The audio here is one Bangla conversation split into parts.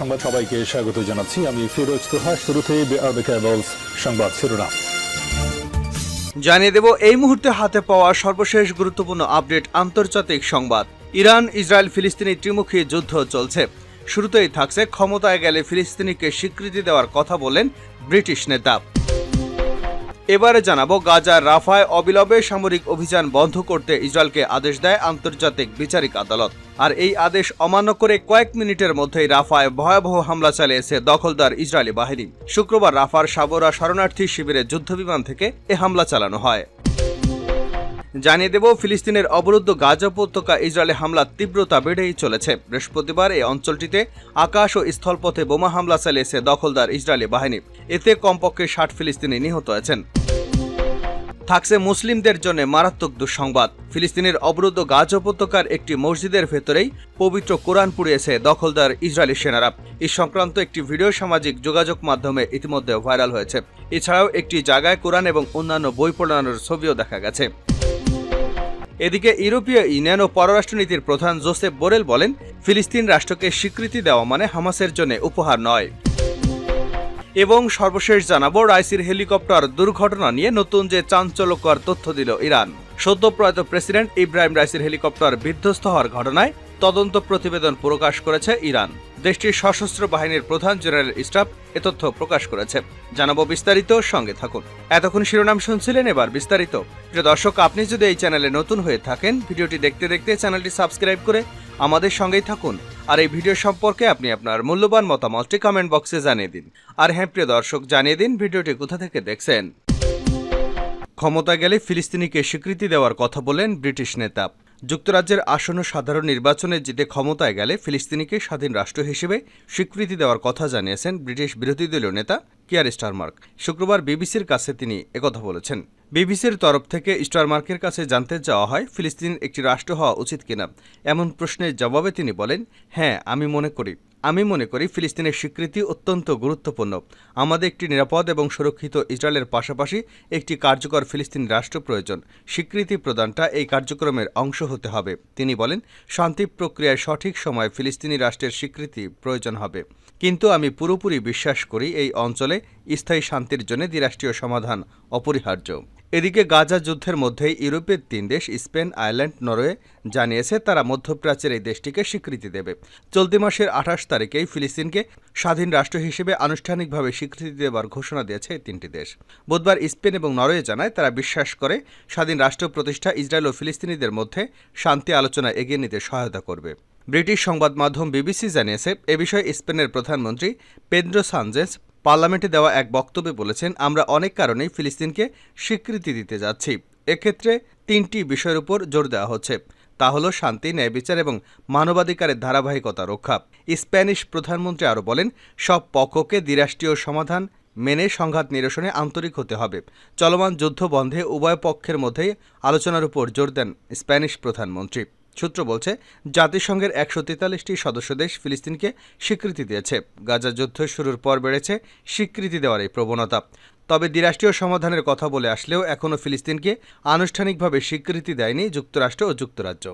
সংবাদ সবাইকে স্বাগত জানাচ্ছি। আমি ফিরোজ তোহা শুরুতে সংবাদ শিরোনাম। জানিয়ে দেব, এই মুহূর্তে হাতে পাওয়া সর্বশেষ গুরুত্বপূর্ণ আপডেট আন্তর্জাতিক সংবাদ। ইরান, ইসরায়েল, ফিলিস্তিনি ত্রিমুখী যুদ্ধ চলছে। শুরুতেই থাকছে ক্ষমতায় গেলে ফিলিস্তিনিকে স্বীকৃতি দেওয়ার কথা বলেন ব্রিটিশ নেতা। এবারে জানাব গাজার রাফায় অবিলম্বে সামরিক অভিযান বন্ধ করতে ইসরায়েলকে আদেশ দেয় আন্তর্জাতিক বিচারিক আদালত। আর এই আদেশ অমান্য করে কয়েক মিনিটের মধ্যেই রাফায় ভয়াবহ হামলা চালিয়েছে দখলদার ইসরায়েলি বাহিনী। শুক্রবার রাফার সাবরা শরণার্থী শিবিরে যুদ্ধবিমান থেকে এ হামলা চালানো হয়। জানিয়ে দেব, ফিলিস্তিনের অবরুদ্ধ গাজা উপত্যকা ইসরায়েলে হামলার তীব্রতা বেড়েই চলেছে। বৃহস্পতিবার এই অঞ্চলটিতে আকাশ ও স্থলপথে বোমা হামলা চালিয়েছে দখলদার ইসরায়েলি বাহিনী। এতে কমপক্ষে ষাট ফিলিস্তিনি নিহত হয়েছেন। থাকছে মুসলিমদের জন্য মারাত্মক দুঃসংবাদ। ফিলিস্তিনের অবরুদ্ধ গাজা উপত্যকার একটি মসজিদের ভেতরেই পবিত্র কোরআন পুড়িয়েছে দখলদার ইসরায়েলি সেনারা। এই সংক্রান্ত একটি ভিডিও সামাজিক যোগাযোগ মাধ্যমে ইতিমধ্যে ভাইরাল হয়েছে। এছাড়াও একটি জায়গায় কোরআন এবং অন্যান্য বই পড়ানোর ছবিও দেখা গেছে। এদিকে ইউরোপীয় ইউনিয়ন ও পররাষ্ট্রনীতির প্রধান জোসেফ বোরেল বলেন, ফিলিস্তিন রাষ্ট্রকে স্বীকৃতি দেওয়া মানে হামাসের জন্য উপহার নয়। এবং সর্বশেষ জানাব, রাইসির হেলিকপ্টার দুর্ঘটনা নিয়ে নতুন যে চাঞ্চল্যকর তথ্য দিল ইরান। সদ্য প্রয়াত প্রেসিডেন্ট ইব্রাহিম রাইসির হেলিকপ্টার বিধ্বস্ত হওয়ার ঘটনায় তদন্ত প্রতিবেদন প্রকাশ করেছে ইরান। দেশটির সশস্ত্র বাহিনীর প্রধান জেনারেল স্টাফ এ তথ্য প্রকাশ করেছে। জানাব বিস্তারিত, সঙ্গে থাকুন। এতক্ষণ শিরোনাম শুনছিলেন এবার বিস্তারিত। প্রিয় দর্শক, আপনি যদি এই চ্যানেলে নতুন হয়ে থাকেন, ভিডিওটি দেখতে দেখতে চ্যানেলটি সাবস্ক্রাইব করে আমাদের সঙ্গেই থাকুন। আর এই ভিডিও সম্পর্কে আপনি আপনার মূল্যবান মতামতটি কমেন্ট বক্সে জানিয়ে দিন। আর হ্যাঁ প্রিয় দর্শক, জানিয়ে দিন ভিডিওটি কোথা থেকে দেখছেন। ক্ষমতা গেলে ফিলিস্তিনিকে স্বীকৃতি দেওয়ার কথা বলেন ব্রিটিশ নেতা। যুক্তরাজ্যের আসন্ন সাধারণ নির্বাচনে জিতে ক্ষমতায় গেলে ফিলিস্তিনিকে স্বাধীন রাষ্ট্র হিসেবে স্বীকৃতি দেওয়ার কথা জানিয়েছেন ব্রিটিশ বিরোধী দলীয় নেতা কিয়ার স্টারমার্ক। শুক্রবার বিবিসির কাছে তিনি একথা বলেছেন। বিবিসির তরফ থেকে স্টারমার্কের কাছে জানতে যাওয়া হয়, ফিলিস্তিন একটি রাষ্ট্র হওয়া উচিত কিনা। এমন প্রশ্নের জবাবে তিনি বলেন হ্যাঁ আমি মনে করি। আমি মনে করি ফিলিস্তিনের স্বীকৃতি অত্যন্ত গুরুত্বপূর্ণ। আমাদের একটি নিরাপদ এবং সুরক্ষিত ইসরায়েলের পাশাপাশি একটি কার্যকর ফিলিস্তিনি রাষ্ট্র প্রয়োজন। স্বীকৃতি প্রদানটা এই কার্যক্রমের অংশ হতে হবে। তিনি বলেন, শান্তি প্রক্রিয়ায় সঠিক সময়ে ফিলিস্তিনি রাষ্ট্রের স্বীকৃতি প্রয়োজন হবে। কিন্তু আমি পুরোপুরি বিশ্বাস করি এই অঞ্চলে স্থায়ী শান্তির জন্য দ্বিরাষ্ট্রীয় সমাধান অপরিহার্য। এদিকে গাজা যুদ্ধের মধ্যেই ইউরোপের তিন দেশ, স্পেন, আয়ারল্যান্ড, নরওয়ে জানিয়েছে তারা মধ্যপ্রাচ্যের এই দেশটিকে স্বীকৃতি দেবে। চলতি মাসের আঠাশ তারিখেই ফিলিস্তিনকে স্বাধীন রাষ্ট্র হিসেবে আনুষ্ঠানিকভাবে স্বীকৃতি দেবার ঘোষণা দিয়েছে এই তিনটি দেশ। বুধবার স্পেন এবং নরওয়ে জানায় তারা বিশ্বাস করে স্বাধীন রাষ্ট্র প্রতিষ্ঠা ইসরায়েল ও ফিলিস্তিনিদের মধ্যে শান্তি আলোচনা এগিয়ে নিতে সহায়তা করবে। ব্রিটিশ সংবাদ মাধ্যম বিবিসি জানিয়েছে, এ বিষয়ে স্পেনের প্রধানমন্ত্রী পেদ্রো সানজেস পার্লামেন্টে দেওয়া এক বক্তব্যে বলেছেন, আমরা অনেক কারণেই ফিলিস্তিনকে স্বীকৃতি দিতে যাচ্ছি। এক্ষেত্রে তিনটি বিষয়ের উপর জোর দেওয়া হচ্ছে। তা হল শান্তি ন্যায় বিচার এবং মানবাধিকারের ধারাবাহিকতা রক্ষা। স্প্যানিশ প্রধানমন্ত্রী আরও বলেন, সব পক্ষকে দ্বিরাষ্ট্রীয় সমাধান মেনে সংঘাত নিরসনে আন্তরিক হতে হবে। চলমান যুদ্ধ বন্ধে উভয় পক্ষের মধ্যেই আলোচনার উপর জোর দেন স্প্যানিশ প্রধানমন্ত্রী। সূত্র বলছে, জাতিসংঘের একশো তেতাল্লিশটি সদস্য দেশ ফিলিস্তিনকে স্বীকৃতি দিয়েছে। গাজা যুদ্ধ শুরুর পর বেড়েছে স্বীকৃতি দেওয়ার এই প্রবণতা। তবে দ্বিরাষ্ট্রীয় সমাধানের কথা বলে আসলেও এখনও ফিলিস্তিনকে আনুষ্ঠানিকভাবে স্বীকৃতি দেয়নি যুক্তরাষ্ট্র ও যুক্তরাজ্য।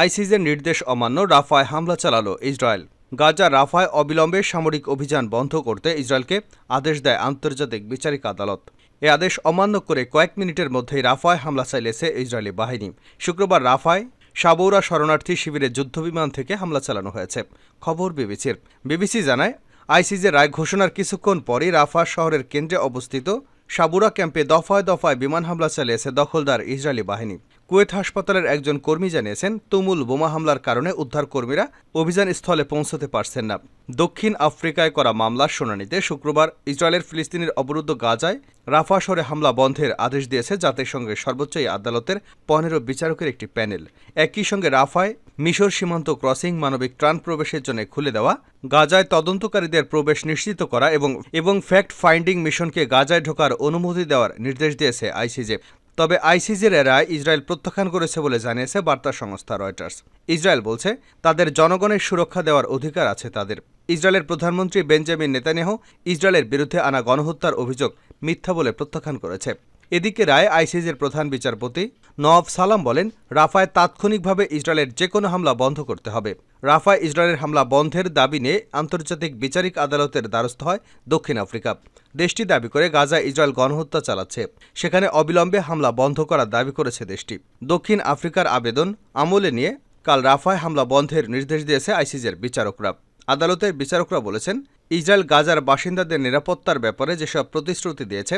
আইসিজের নির্দেশ অমান্য রাফায় হামলা চালালো ইসরায়েল। গাজা রাফায় অবিলম্বে সামরিক অভিযান বন্ধ করতে ইসরায়েলকে আদেশ দেয় আন্তর্জাতিক বিচারিক আদালত। এ আদেশ অমান্য করে কয়েক মিনিটের মধ্যেই রাফায় হামলা চালিয়েছে ইসরায়েলি বাহিনী। শুক্রবার রাফায় সাবৌরা শরণার্থী শিবিরে যুদ্ধবিমান থেকে হামলা চালানো হয়েছে। খবর বিবিসির। বিবিসি জানায় আইসিজের রায় ঘোষণার কিছুক্ষণ পরই রাফা শহরের কেন্দ্রে অবস্থিত সাবুরা ক্যাম্পে দফায় দফায় বিমান হামলা চালিয়েছে দখলদার ইসরায়েলি বাহিনী। কুয়েত হাসপাতালের একজন কর্মী জানিয়েছেন, তুমুল বোমা হামলার কারণে উদ্ধারকর্মীরা অভিযান স্থলে পৌঁছতে পারছেন না। দক্ষিণ আফ্রিকায় করা মামলার শুনানিতে শুক্রবার ইসরায়েলের ফিলিস্তিনের অবরুদ্ধ গাজায় রাফা শহরে হামলা বন্ধের আদেশ দিয়েছে জাতিসংঘের সর্বোচ্চ আদালতের পনেরো বিচারকের একটি প্যানেল। একই সঙ্গে রাফায় মিশর সীমান্ত ক্রসিং মানবিক ত্রাণ প্রবেশের জন্য খুলে দেওয়া, গাজায় তদন্তকারীদের প্রবেশ নিশ্চিত করা এবং এবং ফ্যাক্ট ফাইন্ডিং মিশনকে গাজায় ঢোকার অনুমতি দেওয়ার নির্দেশ দিয়েছে আইসিজে। তবে আইসিজের রায় ইসরায়েল প্রত্যাখ্যান করেছে বলে জানিয়েছে বার্তা সংস্থা রয়টার্স। ইসরায়েল বলছে, তাদের জনগণের সুরক্ষা দেওয়ার অধিকার আছে তাদের। ইসরায়েলের প্রধানমন্ত্রী বেঞ্জামিন নেতানিয়াহু ইসরায়েলের বিরুদ্ধে আনা গণহত্যার অভিযোগ মিথ্যা বলে প্রত্যাখ্যান করেছে। এদিকে রায় আইসিজের প্রধান বিচারপতি নওয়াব সালাম বলেন, রাফায় তাৎক্ষণিকভাবে ইসরায়েলের যে কোনো হামলা বন্ধ করতে হবে। রাফায় ইসরায়েলের হামলা বন্ধের দাবি নিয়ে আন্তর্জাতিক বিচারিক আদালতের দ্বারস্থ হয় দক্ষিণ আফ্রিকা। দেশটি দাবি করে গাজা ইসরায়েল গণহত্যা চালাচ্ছে। সেখানে অবিলম্বে হামলা বন্ধ করার দাবি করেছে দেশটি। দক্ষিণ আফ্রিকার আবেদন আমলে নিয়ে কাল রাফায় হামলা বন্ধের নির্দেশ দিয়েছে আইসিজের বিচারকরা। আদালতের বিচারকরা বলেছেন, ইসরায়েল গাজার বাসিন্দাদের নিরাপত্তার ব্যাপারে যেসব প্রতিশ্রুতি দিয়েছে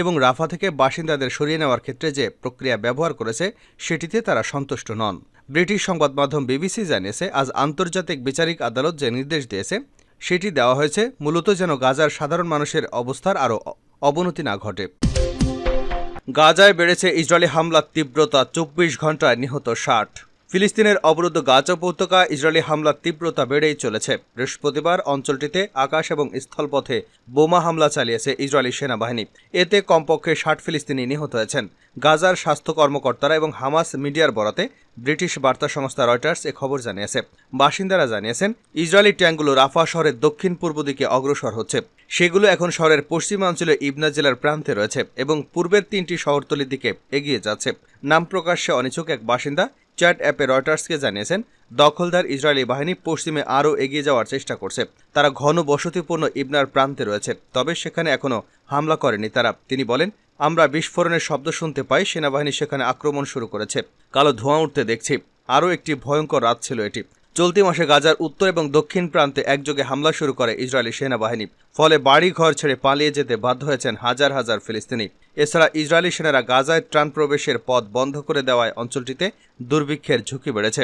এবং রাফা থেকে বাসিন্দাদের সরিয়ে নেওয়ার ক্ষেত্রে যে প্রক্রিয়া ব্যবহার করেছে, সেটিতে তারা সন্তুষ্ট নন। ব্রিটিশ সংবাদ মাধ্যম বিবিসি জানিয়েছে, আজ আন্তর্জাতিক বিচারিক আদালত যে নির্দেশ দিয়েছে, সেটি দেওয়া হয়েছে, মূলত যেন গাজার সাধারণ মানুষের অবস্থার আরও অবনতি না ঘটে। গাজায় বেড়েছে ইসরায়েলি হামলার তীব্রতা, চব্বিশ ঘন্টায় নিহত ষাট। ফিলিস্তিনের অবরুদ্ধ গাজা উপত্যকা ইসরায়েলি হামলার তীব্রতা বেড়েই চলেছে। বৃহস্পতিবার অঞ্চলটিতে আকাশ এবং স্থলপথে বোমা হামলা চালিয়েছে ইসরায়েলি সেনাবাহিনী। এতে কমপক্ষে ষাট ফিলিস্তিনি নিহত হয়েছেন। গাজার স্বাস্থ্য কর্মকর্তারা এবং হামাস মিডিয়ার বরাতে ব্রিটিশ বার্তা সংস্থা রয়টার্স এ খবর জানিয়েছে। বাসিন্দারা জানিয়েছেন, ইসরায়েলি ট্যাঙ্কগুলো রাফা শহরের দক্ষিণ পূর্ব দিকে অগ্রসর হচ্ছে। সেগুলো এখন শহরের পশ্চিমাঞ্চলে ইবনা জেলার প্রান্তে রয়েছে এবং পূর্বের তিনটি শহরতলির দিকে এগিয়ে যাচ্ছে। নাম প্রকাশ্যে অনিচ্ছুক এক বাসিন্দা চ্যাট অ্যাপে রয়টার্সকে জানিয়েছেন, দখলদার ইসরায়েলি বাহিনী পশ্চিমে আরও এগিয়ে যাওয়ার চেষ্টা করছে। তারা ঘন বসতিপূর্ণ ইবনার প্রান্তে রয়েছে, তবে সেখানে এখনও হামলা করেনি তারা। তিনি বলেন, আমরা বিস্ফোরণের শব্দ শুনতে পাই, সেনাবাহিনী সেখানে আক্রমণ শুরু করেছে। কালো ধোঁয়া উঠতে দেখছি। আরও একটি ভয়ঙ্কর রাত ছিল এটি। চলতি মাসে গাজার উত্তর এবং দক্ষিণ প্রান্তে একযোগে হামলা শুরু করে ইসরায়েলি সেনাবাহিনী। ফলে বাড়ি ঘর ছেড়ে পালিয়ে যেতে বাধ্য হয়েছেন হাজার হাজার ফিলিস্তিনি। এছাড়া ইসরায়েলি সেনারা গাজায় ত্রাণ প্রবেশের পথ বন্ধ করে দেওয়ায় অঞ্চলটিতে দুর্ভিক্ষের ঝুঁকি বেড়েছে।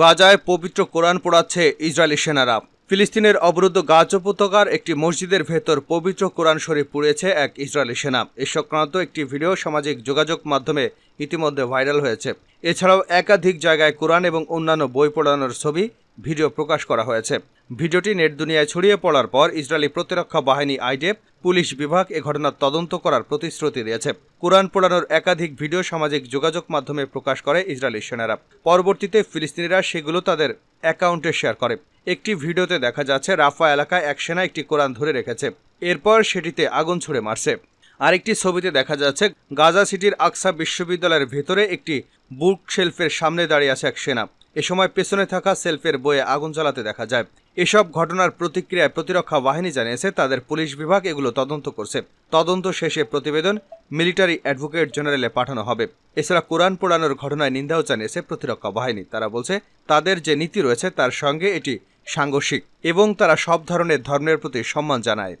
গাজায় পবিত্র কোরআন পোড়াচ্ছে ইসরায়েলি সেনারা। ফিলিস্তিনের অবরুদ্ধ গাজ উপত্যকার একটি মসজিদের ভেতর পবিত্র কোরআন শরীফ পুড়েছে এক ইসরায়েলি সেনা। এ সংক্রান্ত একটি ভিডিও সামাজিক যোগাযোগ মাধ্যমে ইতিমধ্যে ভাইরাল হয়েছে। এছাড়াও একাধিক জায়গায় কোরআন এবং অন্যান্য বই পড়ানোর ছবি ভিডিও প্রকাশ করা হয়েছে। ভিডিওটি নেট দুনিয়ায় ছড়িয়ে পড়ার পর ইসরায়েলি প্রতিরক্ষা বাহিনী আইডেপ পুলিশ বিভাগ এ ঘটনার তদন্ত করার প্রতিশ্রুতি দিয়েছে। কোরআন পোড়ানোর একাধিক ভিডিও সামাজিক যোগাযোগ মাধ্যমে প্রকাশ করে ইসরায়েলি সেনারা। পরবর্তীতে ফিলিস্তিনিরা সেগুলো তাদের অ্যাকাউন্টে শেয়ার করে। একটি ভিডিওতে দেখা যাচ্ছে, রাফা এলাকায় এক সেনা একটি কোরআন ধরে রেখেছে। এরপর সেটিতে আগুন ছুড়ে মারছে। আরেকটি ছবিতে দেখা যাচ্ছে, গাজা সিটির আকসা বিশ্ববিদ্যালয়ের ভেতরে একটি বুক শেলফের সামনে দাঁড়িয়ে আছে এক সেনা। এ সময় পেছনে থাকা সেলফের বয়ে আগুন জ্বালাতে দেখা যায়। এসব ঘটনার প্রতিক্রিয়ায় প্রতিরক্ষা বাহিনী জানিয়েছে, তাদের পুলিশ বিভাগ এগুলো তদন্ত করছে। তদন্ত শেষে প্রতিবেদন মিলিটারি অ্যাডভোকেট জেনারেলে পাঠানো হবে। এছাড়া কোরআন পোড়ানোর ঘটনায় নিন্দাও জানিয়েছে প্রতিরক্ষা বাহিনী। তারা বলছে, তাদের যে নীতি রয়েছে, তার সঙ্গে এটি সাংঘর্ষিক এবং তারা সব ধরনের ধর্মের প্রতি সম্মান জানায়।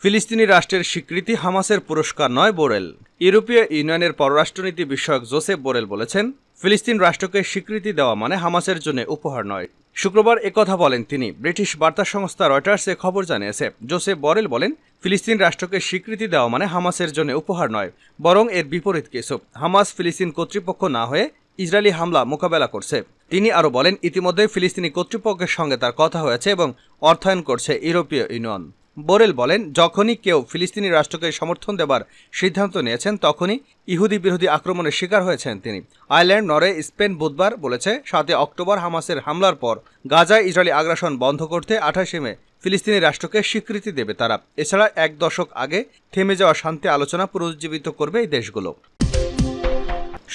ফিলিস্তিনি রাষ্ট্রের স্বীকৃতি হামাসের পুরস্কার নয়, বোরেল। ইউরোপীয় ইউনিয়নের পররাষ্ট্রনীতি বিষয়ক জোসেফ বোরেল বলেছেন ফিলিস্তিন রাষ্ট্রকে স্বীকৃতি দেওয়া মানে হামাসের জন্য উপহার নয়। শুক্রবার একথা বলেন তিনি। ব্রিটিশ বার্তা সংস্থা রয়টার্সে খবর জানিয়েছে, জোসেফ বরেল বলেন, ফিলিস্তিন রাষ্ট্রকে স্বীকৃতি দেওয়া মানে হামাসের জন্য উপহার নয়, বরং এর বিপরীত কিছু। হামাস ফিলিস্তিন কর্তৃপক্ষ না হয়ে ইসরায়েলি হামলা মোকাবেলা করছে। তিনি আরও বলেন ইতিমধ্যে ফিলিস্তিনি কর্তৃপক্ষের সঙ্গে তার কথা হয়েছে এবং অর্থায়ন করছে ইউরোপীয় ইউনিয়ন। বোরেল বলেন, যখনই কেউ ফিলিস্তিনি রাষ্ট্রকে সমর্থন দেবার সিদ্ধান্ত নিয়েছেন, তখনই ইহুদি বিরোধী আক্রমণের শিকার হয়েছেন তিনি। আয়ারল্যান্ড নরে স্পেন বুধবার বলেছে, সাতই অক্টোবর হামাসের হামলার পর গাজায় ইসরায়েলি আগ্রাসন বন্ধ করতে আঠাশে মে ফিলিস্তিনি রাষ্ট্রকে স্বীকৃতি দেবে তারা। এছাড়া এক দশক আগে থেমে যাওয়া শান্তি আলোচনা পুনরুজ্জীবিত করবে এই দেশগুলো।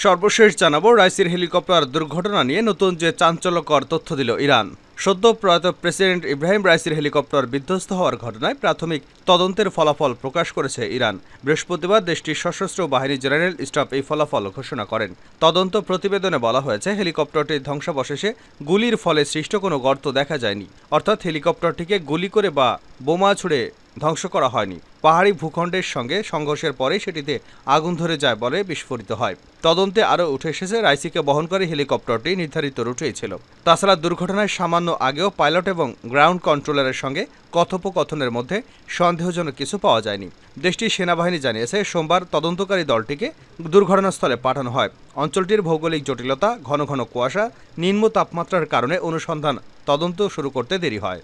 সর্বশেষ জানাব, রাইসির হেলিকপ্টার দুর্ঘটনা নিয়ে নতুন যে চাঞ্চল্যকর তথ্য দিল ইরান। সদ্য প্রয়াত প্রেসিডেন্ট ইব্রাহিম রাইসির হেলিকপ্টার বিধ্বস্ত হওয়ার ঘটনায় প্রাথমিক তদন্তের ফলাফল প্রকাশ করেছে ইরান। বৃহস্পতিবার দেশটির সশস্ত্র বাহিনী জেনারেল স্টাফ এই ফলাফল ঘোষণা করেন। তদন্ত প্রতিবেদনে বলা হয়েছে, হেলিকপ্টারটির ধ্বংসাবশেষে গুলির ফলে সৃষ্ট কোনো গর্ত দেখা যায়নি। অর্থাৎ হেলিকপ্টারটিকে গুলি করে বা বোমা ছুড়ে ধ্বংস করা হয়নি। পাহাড়ি ভূখণ্ডের সঙ্গে সংঘর্ষের পরেই সেটিতে আগুন ধরে যায় বলে বিস্ফোরিত হয়। তদন্তে আরও উঠে এসেছে, রাইসিকে বহনকারী হেলিকপ্টারটি নির্ধারিত রুটেই ছিল তাছাড়া দুর্ঘটনায় সামান্য আগেও পাইলট এবং গ্রাউন্ড কন্ট্রোলারের সঙ্গে কথোপকথনের মধ্যে সন্দেহজনক কিছু পাওয়া যায়নি। দেশটির সেনাবাহিনী জানিয়েছে, সোমবার তদন্তকারী দলটিকে দুর্ঘটনাস্থলে পাঠানো হয়। অঞ্চলটির ভৌগোলিক জটিলতা, ঘন ঘন কুয়াশা, নিম্ন তাপমাত্রার কারণে অনুসন্ধান তদন্ত শুরু করতে দেরি হয়।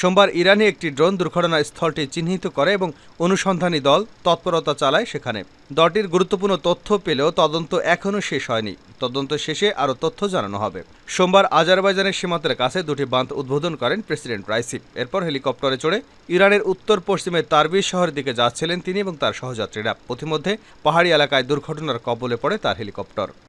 সোমবার ইরানি একটি ড্রোন দুর্ঘটনা স্থলটি চিহ্নিত করে এবং অনুসন্ধানী দল তৎপরতা চালায় সেখানে। দলটির গুরুত্বপূর্ণ তথ্য পেলেও তদন্ত এখনও শেষ হয়নি। তদন্ত শেষে আরও তথ্য জানানো হবে। সোমবার আজারবাইজানের সীমান্তের কাছে দুটি বাঁধ উদ্বোধন করেন প্রেসিডেন্ট রাইসি। এরপর হেলিকপ্টারে চড়ে ইরানের উত্তর পশ্চিমে তারবিজ শহরের দিকে যাচ্ছিলেন তিনি এবং তার সহযাত্রীরা। পথিমধ্যে পাহাড়ি এলাকায় দুর্ঘটনার কবলে পড়ে তার হেলিকপ্টার।